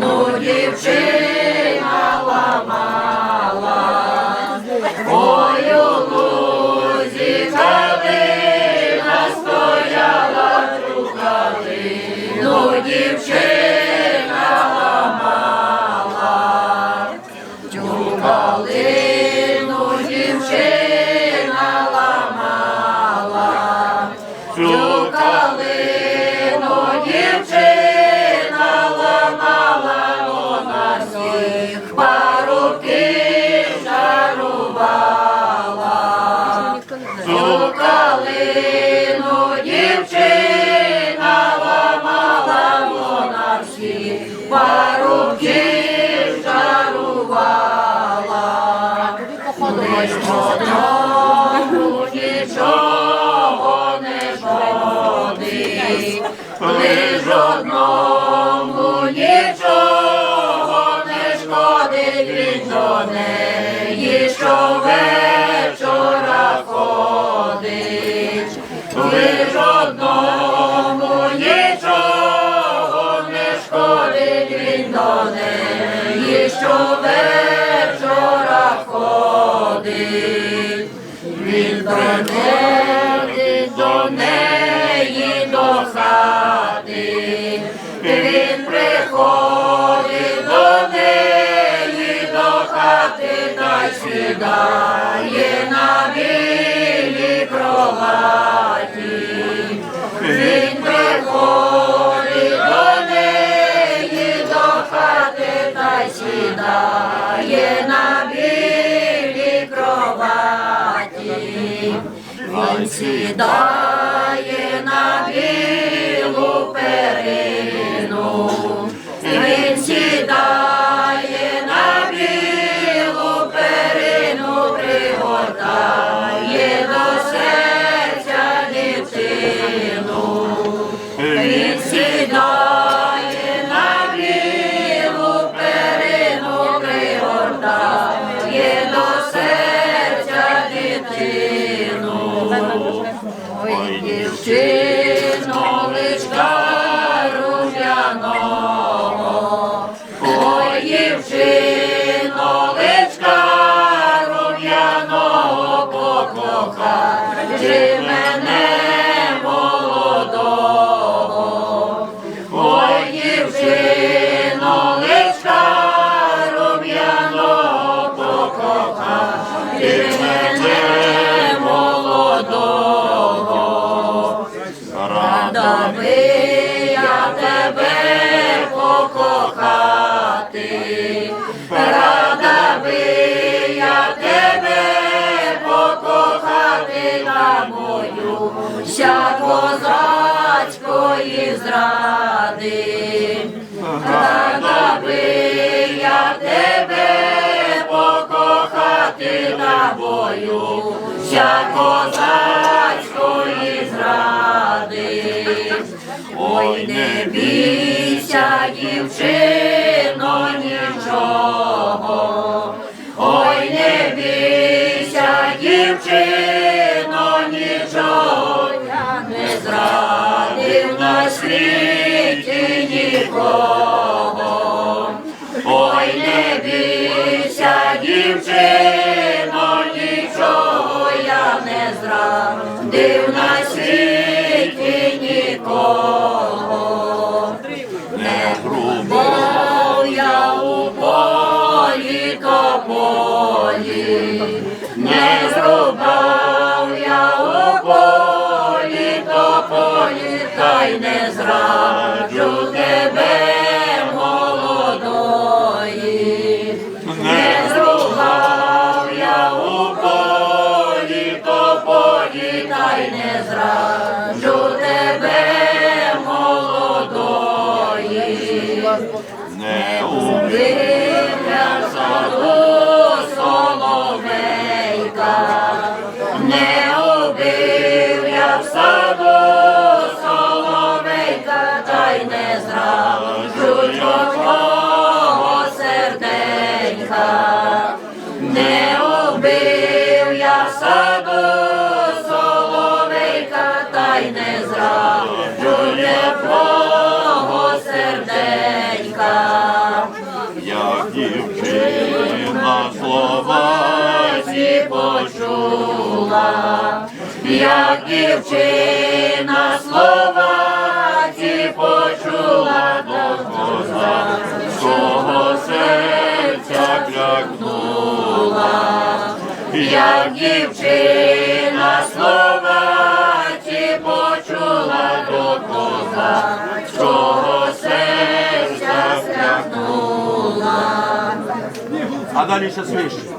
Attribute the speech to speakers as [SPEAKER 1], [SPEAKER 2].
[SPEAKER 1] Ну дівчина ламала, мою шкодить, лиш одному нічого не шкодить, він до неї щовечора ходить, лиш одному нічого не шкодить, він до неї щовечора ходить. Він до неї, до неї сідає на білій кроваті. Він приходить до неї до хати та сідає на білій кроваті. Він сідає дівчино, личка рум'яного, ой, дівчино, личка рум'яного, покохай. Мене мою ся козацької зради. Рада би я тебе покохати на бою ся козацької зради. Ой, не бійся, дівчино, нічого. Ой, не бійся, дівчино, нічого. Зрадив на світі нікого. Ой, не бійся, дівчино, нічого я не зрадив на світі нікого. Не грубов я у полі то полі, не зрубав то полі, та й не зраджу тебе молодої. Не зрубав я у полі то полі, та й не зраджу тебе молодої.
[SPEAKER 2] Не
[SPEAKER 1] Убив я саду серденька.
[SPEAKER 2] як дівчина слова
[SPEAKER 1] Ці почула, як дівчина слова ці почула до козацького серця клякнула, як дівчина слова ці почула до козацького
[SPEAKER 2] Panie się suíço